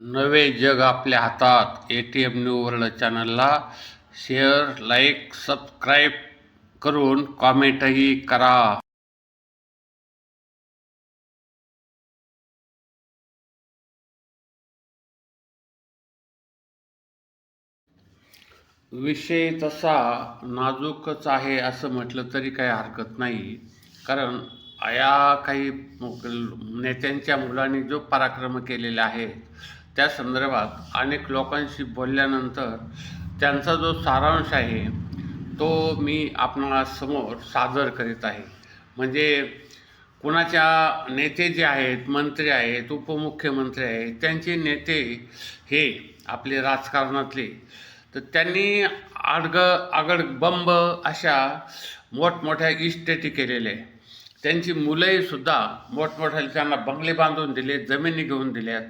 नवे जग आपल्या हातात. A T M new world चॅनलला शेअर लाईक सबस्क्राईब करून कॉमेंटही करा. विषय तसा नाजूकच आहे असं म्हटलं तरी काही हरकत नाही. कारण या काही नेत्यांच्या मुलांनी जो पराक्रम केलेले आहे त्या संदर्भात अनेक लोकांशी बोलल्यानंतर त्यांचा जो सारांश आहे तो मी आपणासमोर सादर करीत आहे. म्हणजे कुणाच्या नेते जे आहेत मंत्री आहेत उपमुख्यमंत्री आहेत त्यांचे नेते हे आपले राजकारणातले. तर त्यांनी आडग आगड बंब अशा मोठमोठ्या इस्टेटी केलेल्या आहे त्यांची मुलंही सुद्धा मोठमोठ्या त्यांना बंगले बांधून दिले जमिनी घेऊन दिल्यात.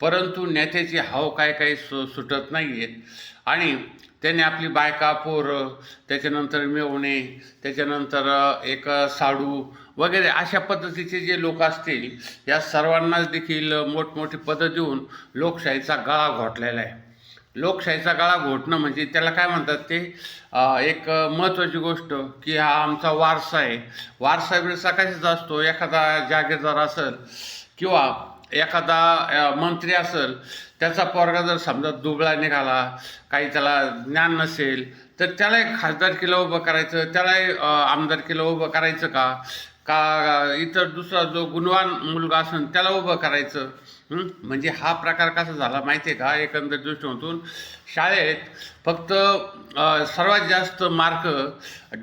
परंतु नेत्याची हाव काय काही सु सुटत नाही आहेत आणि त्याने आपली बायका पोरं त्याच्यानंतर मिळवणे त्याच्यानंतर एक साडू वगैरे अशा पद्धतीचे जे लोक असतील या सर्वांनाच देखील मोठमोठी पदं देऊन लोकशाहीचा गळा घोटलेला आहे. लोकशाहीचा गळा घोटणं म्हणजे त्याला काय म्हणतात ते? एक महत्त्वाची गोष्ट की हा आमचा वारसा आहे. वारसा बिरसा कशाचा असतो. एखादा जागीरदार असेल किंवा एखादा मंत्री असेल त्याचा पोरगा जर समजा दुबळा निघाला काही त्याला ज्ञान नसेल तर त्यालाही खासदारकीला उभं करायचं त्यालाही अं, आमदारकीला उभं करायचं का? का इतर दुसरा जो गुणवान मुलगा असेल त्याला उभं करायचं. म्हणजे हा प्रकार कसा झाला माहिती आहे का? एकंदर दृष्टीकोनातून शाळेत फक्त सर्वात जास्त मार्क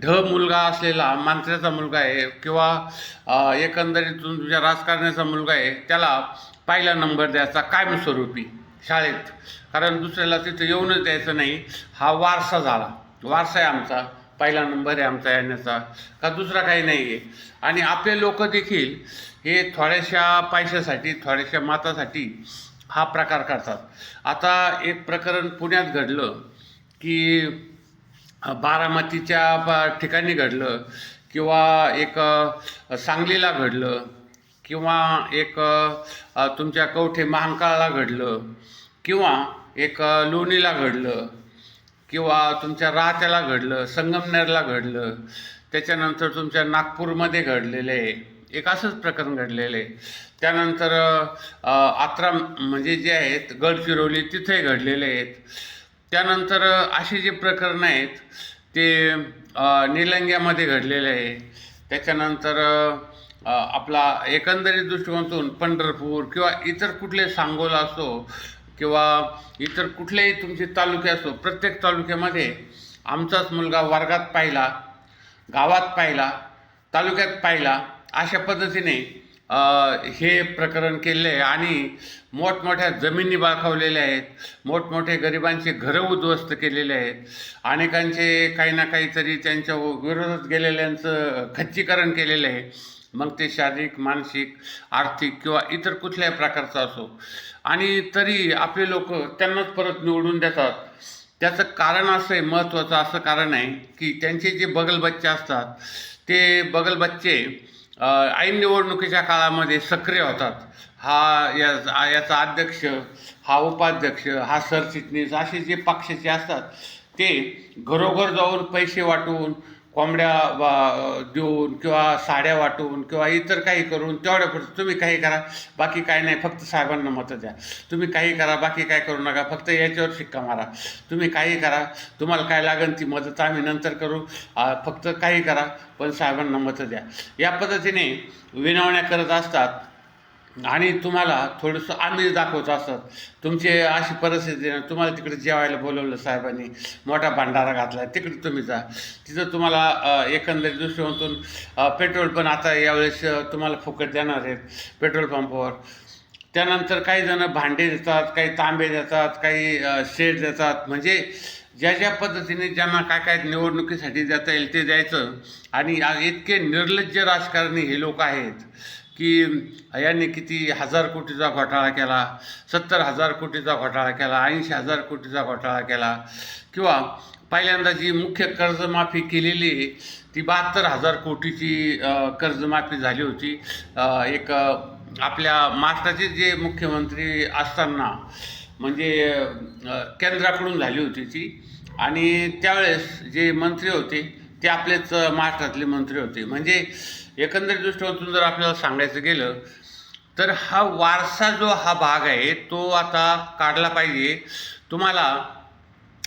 ढ मुलगा असलेला मंत्र्याचा मुलगा आहे किंवा एकंदरीतून तुझ्या राजकारण्याचा मुलगा आहे त्याला पहिला नंबर द्यायचा कायमस्वरूपी शाळेत. कारण दुसऱ्याला तिथं येऊनच द्यायचं नाही. हा वारसा झाला. वारसा आहे आमचा. पहिला नंबर आहे आमचा येण्याचा का दुसरा काही नाही आहे आणि आपले लोक देखील हे थोड्याशा पैशासाठी थोड्याशा मातासाठी हा प्रकार करतात. आता एक प्रकरण पुण्यात घडलं की बारामतीच्या ठिकाणी घडलं किंवा एक सांगलीला घडलं किंवा एक तुमच्या कवठे महांकाळला घडलं किंवा एक लोणीला घडलं. किंवा तुमच्या राहत्याला घडलं संगमनेरला घडलं त्याच्यानंतर तुमच्या नागपूरमध्ये घडलेलं आहे एक असंच प्रकरण घडलेलं. आहे त्यानंतर आत्रा म्हणजे जे आहेत गडचिरोली तिथे घडलेले आहेत. त्यानंतर असे जे प्रकरणं आहेत ते निलंग्यामध्ये घडलेले आहे. त्याच्यानंतर आपला एकंदरीत दृष्टिकोनातून पंढरपूर किंवा इतर कुठले सांगोला असो किंवा इतर कुठलेही तुमचे तालुके असो प्रत्येक तालुक्यामध्ये आमचाच मुलगा वर्गात पाहिला गावात पाहिला तालुक्यात पाहिला अशा पद्धतीने हे प्रकरण केले आहे आणि मोठमोठ्या जमिनी बाळकावलेल्या आहेत मोठमोठे गरिबांचे घरं उद्ध्वस्त केलेले आहेत अनेकांचे काही ना काहीतरी त्यांच्या विरोधात गेलेल्यांचं खच्चीकरण केलेलं आहे. मग ते शारीरिक मानसिक आर्थिक किंवा इतर कुठल्याही प्रकारचं असो. आणि तरी आपले लोक त्यांनाच परत निवडून देतात. त्याचं कारण असं आहे महत्त्वाचं असं कारण आहे की त्यांचे जे बगल बच्चे असतात ते बगल बच्चे ऐन निवडणुकीच्या काळामध्ये सक्रिय होतात. हा या याचा अध्यक्ष हा उपाध्यक्ष हा सरचिटणीस असे जे पक्षाचे असतात ते घरोघर जाऊन पैसे वाटून कोंबड्या वा- देऊन किंवा साड्या वाटून किंवा इतर काही करून तेवढ्यापुरतं तुम्ही काही करा. बाकी काय नाही फक्त साहेबांना मतं द्या. तुम्ही काही करा बाकी काय करू नका. फक्त याच्यावर शिक्का मारा. तुम्ही काही करा तुम्हाला काय लागेल ती मदत आम्ही नंतर करू. फक्त काही करा पण साहेबांना मतं द्या. या पद्धतीने विनवण्या करत असतात. आणि तुम्हाला थोडंसं आमिष दाखवत असत तुमची अशी परिस्थिती आहे, तुम्हाला तिकडे जेवायला बोलवलं साहेबांनी मोठा भंडारा घातला तिकडे तुम्ही जा. तिथं तुम्हाला एकंदरीत दृष्टिकोनातून पेट्रोल पण आता यावेळेस तुम्हाला फुकट देणार आहेत पेट्रोल पंपावर. त्यानंतर काही जणं भांडे देतात काही तांबे देतात काही शेड देतात. म्हणजे ज्या ज्या पद्धतीने ज्यांना काय काय निवडणुकीसाठी देता येईल ते द्यायचं. आणि इतके निर्लज्ज राजकारणी हे लोक आहेत. की यांनी किती हजार कोटीचा घोटाळा केला सत्तर हजार कोटीचा घोटाळा केला ऐंशी हजार कोटीचा घोटाळा केला. किंवा पहिल्यांदा जी मुख्य कर्जमाफी केलेली आहे, ती बहात्तर हजार कोटीची कर्जमाफी झाली होती. एक आपल्या महाराष्ट्राचे जे मुख्यमंत्री असताना म्हणजे केंद्राकडून झाली होती ती. आणि त्यावेळेस जे मंत्री होते ते आपलेच महाराष्ट्रातले मंत्री होते. म्हणजे एकंदरीत दृष्टिकोनातून जर आपल्याला सांगायचं गेलं तर हा वारसा जो हा भाग आहे तो आता काढला पाहिजे. तुम्हाला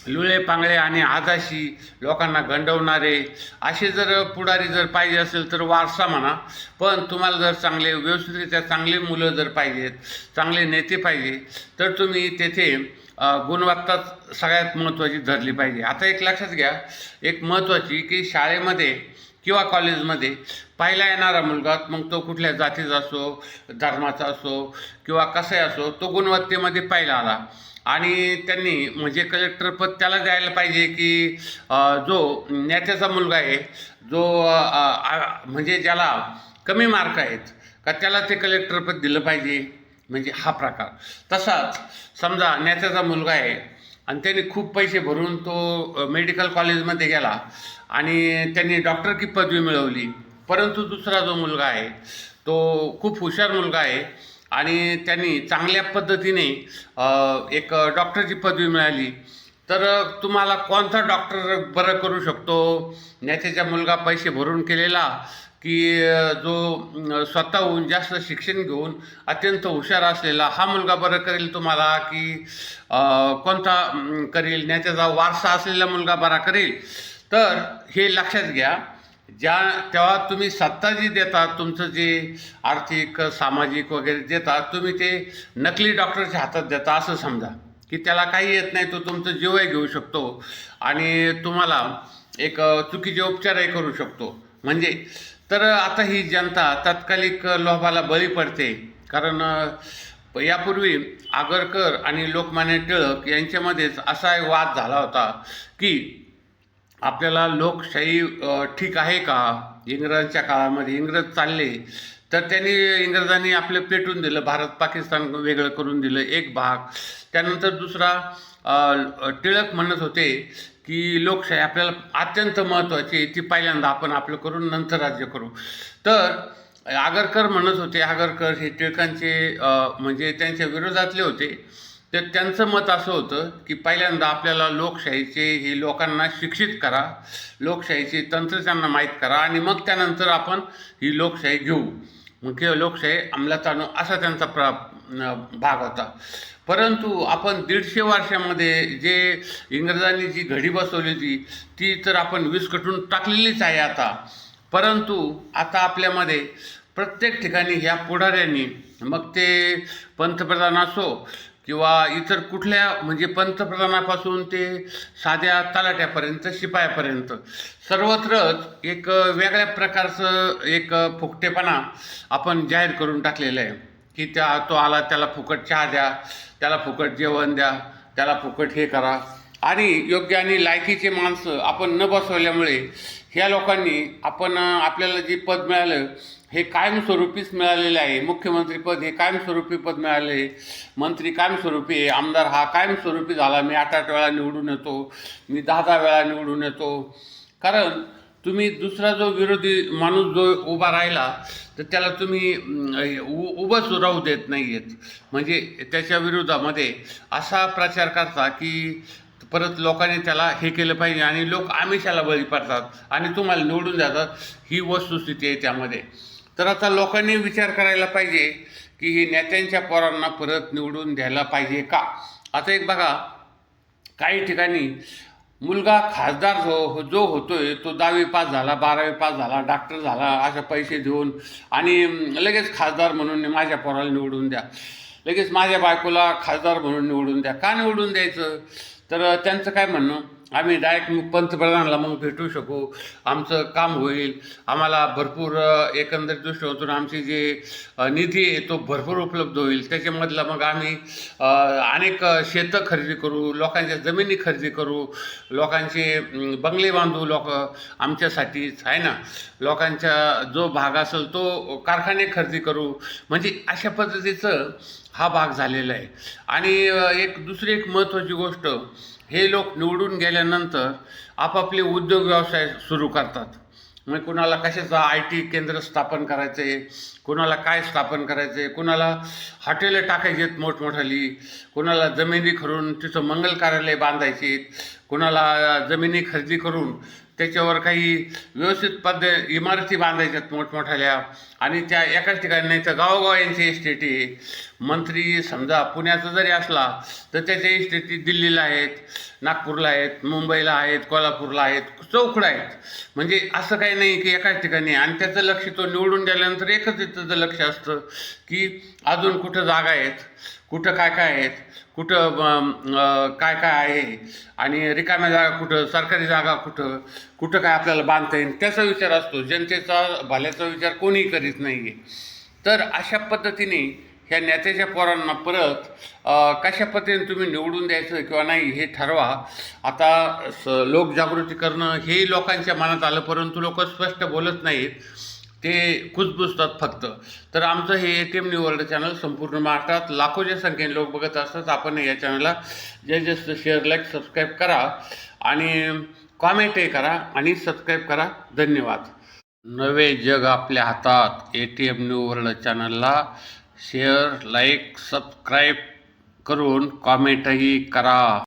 लुळे पांगळे आणि आदाशी लोकांना गंडवणारे असे जर पुढारी जर पाहिजे असेल तर वारसा म्हणा. पण तुम्हाला जर चांगले व्यवस्थितरित्या चांगली मुलं जर पाहिजेत चांगले नेते पाहिजे तर तुम्ही तेथे गुणवत्ता सगळ्यात महत्त्वाची धरली पाहिजे. आता एक लक्षात घ्या एक महत्त्वाची की शाळेमध्ये किंवा कॉलेजमध्ये. पाहिला येणारा मुलगा मग तो कुठल्या जातीचा असो धर्माचा असो किंवा कसाही असो तो गुणवत्तेमध्ये पाहिला आला. आणि त्यांनी म्हणजे कलेक्टर पद त्याला द्यायला पाहिजे की जो नेत्याचा मुलगा आहे जो म्हणजे ज्याला कमी मार्क आहेत का त्याला ते कलेक्टर पद दिलं पाहिजे. म्हणजे हा प्रकार. तसाच समजा नेत्याचा मुलगा आहे आणि त्यांनी खूप पैसे भरून तो मेडिकल कॉलेजमध्ये गेला. आणि त्यांनी डॉक्टर की पदवी मिळवली. परंतु दुसरा जो मुलगा आहे तो खूप हुशार मुलगा आहे. आणि त्यांनी चांगल्या पद्धतीने एक डॉक्टरची पदवी मिळाली. तर तुम्हाला कोणता डॉक्टर बरं करू शकतो? नेत्याचा मुलगा पैसे भरून केलेला. की जो स्वतःहून जास्त शिक्षण घेऊन अत्यंत हुशार असलेला हा मुलगा बरं करेल तुम्हाला की कोणता करेल नेत्याचा वारसा असलेला मुलगा बरा करेल? तर हे लक्षात घ्या ज्या तेव्हा तुम्ही सत्ता जी देता तुमचं जे आर्थिक सामाजिक वगैरे देता तुम्ही ते नकली डॉक्टरच्या हातात देता असं समजा. की त्याला काही येत नाही तो तुमचं जीवही घेऊ शकतो. आणि तुम्हाला एक चुकीचे उपचारही करू शकतो. म्हणजे तर आता ही जनता तात्कालिक लोभाला बळी पडते. कारण यापूर्वी आगरकर आणि लोकमान्य टिळक यांच्यामध्येच असा एक वाद झाला होता की आपल्याला लोकशाही ठीक आहे का? इंग्रजांच्या काळामध्ये इंग्रज चालले. तर त्यांनी इंग्रजांनी आपलं पेटून दिलं भारत पाकिस्तान वेगळं करून दिलं एक भाग. त्यानंतर दुसरा टिळक म्हणत होते की लोकशाही आपल्याला अत्यंत महत्त्वाची आहे. ती पहिल्यांदा आपण आपलं करून नंतर राज्य करू. तर आगरकर म्हणत होते आगरकर हे टिळकांचे म्हणजे त्यांच्या विरोधातले होते. तर त्यांचं मत असं होतं की पहिल्यांदा आपल्याला लोकशाहीचे हे लोकांना शिक्षित करा. लोकशाहीचे तंत्र त्यांना माहीत करा आणि मग त्यानंतर आपण ही लोकशाही घेऊ. मग किंवा लोकशाही अंमलात आणू असा त्यांचा प्रा भाग होता. परंतु आपण दीडशे वर्षामध्ये जे इंग्रजांनी जी घडी बसवली होती ती तर आपण विस्कटून टाकलेलीच आहे आता. परंतु आता आपल्यामध्ये प्रत्येक ठिकाणी ह्या पुढाऱ्यांनी मग ते पंतप्रधान असो किंवा इतर कुठल्या म्हणजे पंतप्रधानापासून ते साध्या तलाट्यापर्यंत शिपायापर्यंत सर्वत्रच एक वेगळ्या प्रकारचं एक फुकटेपणा आपण जाहीर करून टाकलेलं आहे. की त्या तो आला त्याला फुकट चहा द्या त्याला फुकट जेवण द्या त्याला फुकट हे करा. आणि योग्य आणि लायकीचे माणसं आपण न बसवल्यामुळे ह्या लोकांनी आपण आपल्याला जे पद मिळालं हे कायमस्वरूपीच मिळालेलं आहे. मुख्यमंत्री पद हे कायमस्वरूपी पद मिळाले आहे. मंत्री कायमस्वरूपी आहे. आमदार हा कायमस्वरूपी झाला. मी आठ आठ वेळा निवडून येतो. मी दहा दहा वेळा निवडून येतो. कारण तुम्ही दुसरा जो विरोधी माणूस जो उभा राहिला तर त्याला तुम्ही उ उभंच राहू देत नाही आहेत म्हणजे त्याच्या विरोधामध्ये असा प्रचार करता की परत लोकांनी त्याला हे केलं पाहिजे आणि लोक आमिषाला बळी पडतात आणि तुम्हाला निवडून जातात ही वस्तुस्थिती आहे त्यामध्ये. तर आता लोकांनी विचार करायला पाहिजे की हे नेत्यांच्या पोरांना परत निवडून द्यायला पाहिजे का? आता एक बघा काही ठिकाणी मुलगा खासदार जो जो होतोय तो दहावी पास झाला बारावी पास झाला डॉक्टर झाला असे पैसे देऊन आणि लगेच खासदार म्हणून माझ्या पोराला निवडून द्या. लगेच माझ्या बायकोला खासदार म्हणून निवडून द्या. का निवडून द्यायचं? तर त्यांचं काय म्हणणं? आम्ही डायरेक्ट पंतप्रधानाला मग भेटू शकू. आमचं काम होईल. आम्हाला भरपूर अ, एकंदरीत दृष्टीकोनातून आमची जे निधी आहे तो भरपूर उपलब्ध होईल. त्याच्यामधला मग आम्ही अनेक शेतं खरेदी करू लोकांच्या जमिनी खरेदी करू लोकांचे बंगले बांधू लोक आमच्यासाठीच आहे ना? लोकांचा जो भाग असेल तो कारखाने खरेदी करू. म्हणजे अशा पद्धतीचं हा भाग झालेला आहे. आणि एक दुसरी एक महत्त्वाची गोष्ट हे लोक निवडून गेल्यानंतर आपापले उद्योग व्यवसाय सुरू करतात. मग कुणाला कशाचं आय टी केंद्र स्थापन करायचं आहे कुणाला काय स्थापन करायचं आहे कुणाला हॉटेलं टाकायची आहेत मोठमोठाली कुणाला जमिनी करून तिथं मंगल कार्यालय बांधायचे आहेत कुणाला जमिनी खरेदी करून त्याच्यावर काही व्यवस्थित पद्ध इमारती बांधायच्यात मोठमोठ्याल्या आणि त्या एकाच ठिकाणी नाही तर गावोगाव यांची इस्टेटी आहे मंत्री समजा पुण्याचा जरी असला तर त्याच्या इस्टेटी दिल्लीला आहेत नागपूरला आहेत मुंबईला आहेत कोल्हापूरला आहेत चौकडं आहेत. म्हणजे असं काही नाही की एकाच ठिकाणी. आणि त्याचं लक्ष तो निवडून गेल्यानंतर एकच त्याचं लक्ष असतं की अजून कुठं जागा आहेत कुठं काय काय आहेत कुठं काय काय आहे? आणि रिकाम्या जागा कुठं सरकारी जागा कुठं? कुठं काय आपल्याला बांधता येईल? त्याचा विचार असतो. जनतेचा भल्याचा विचार कोणीही करीत नाही आहे तर अशा पद्धतीने ह्या नेत्याच्या पोरांना परत कशा पद्धतीने तुम्ही निवडून द्यायचं किंवा नाही हे ठरवा. आता स लोकजागृती करणं हेही लोकांच्या मनात आलं परंतु लोक स्पष्ट बोलत नाहीत. ते कुजबुजतात फक्त. तर आमचं हे A T M new world channel संपूर्ण महाराष्ट्रात लाखोच्या संख्येने लोक बघत असतात. आपण या चॅनलला जे जास्त शेअर लाईक सबस्क्राईब करा आणि कॉमेंटही करा आणि सबस्क्राईब करा. धन्यवाद. नवे जग आपल्या हातात. A T M new world चॅनलला शेअर लाईक सबस्क्राईब करून कॉमेंटही करा.